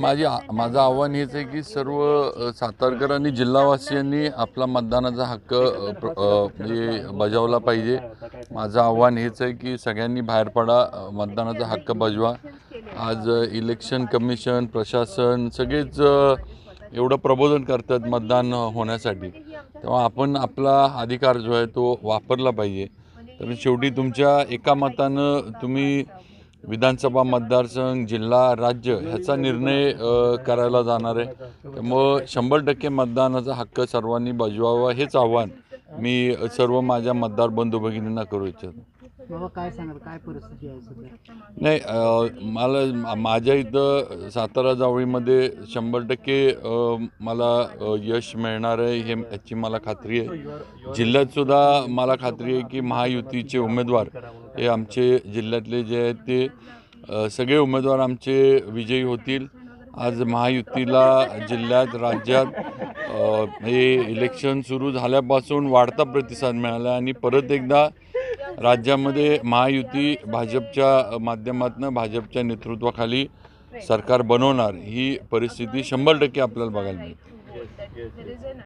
माझी 100% माझं. आव्हान हेच आहे की सर्व सातारकरांनी जिल्हावासियांनी आपला मतदानाचा हक्क म्हणजे बजावला पाहिजे. माझं आव्हान हेच आहे की सगळ्यांनी बाहेर पडा मतदानाचा हक्क बजवा. आज इलेक्शन कमिशन प्रशासन सगळेच एवढं प्रबोधन करतात मतदान होण्यासाठी. तेव्हा आपण आपला अधिकार जो आहे तो वापरला पाहिजे. तर शेवटी तुमच्या एका मतानं तुम्ही विधानसभा मतदारसंघ जिल्हा राज्य ह्याचा निर्णय करायला जाणार आहे. त्यामुळं शंभर टक्के मतदानाचा हक्क सर्वांनी बजवावा हेच आव्हान मी सर्व माझ्या मतदार बंधू भगिनींना करू इच्छितो. बाबा काय सांगाल? काय परिस्थिती आहे सध्या? नाही अ, मला मा- माझ्या इथं सातारा जावळीमध्ये शंभर टक्के अ, मला अ, यश मिळणार आहे हे याची मला खात्री आहे. जिल्ह्यात सुद्धा मला खात्री आहे की महायुतीचे उमेदवार हे आमचे जिल्ह्यातले जे आहेत ते अ, सगळे उमेदवार आमचे विजयी होतील. आज महायुतीला जिल्ह्यात राज्यात अ, हे इलेक्शन सुरू झाल्यापासून वाढता प्रतिसाद मिळाला आणि परत एकदा राज्यामध्ये महायुती भाजपच्या माध्यमातून भाजपच्या नेतृत्वाखाली सरकार बनवणार ही परिस्थिती शंभर टक्के आपल्याला बघायला मिळते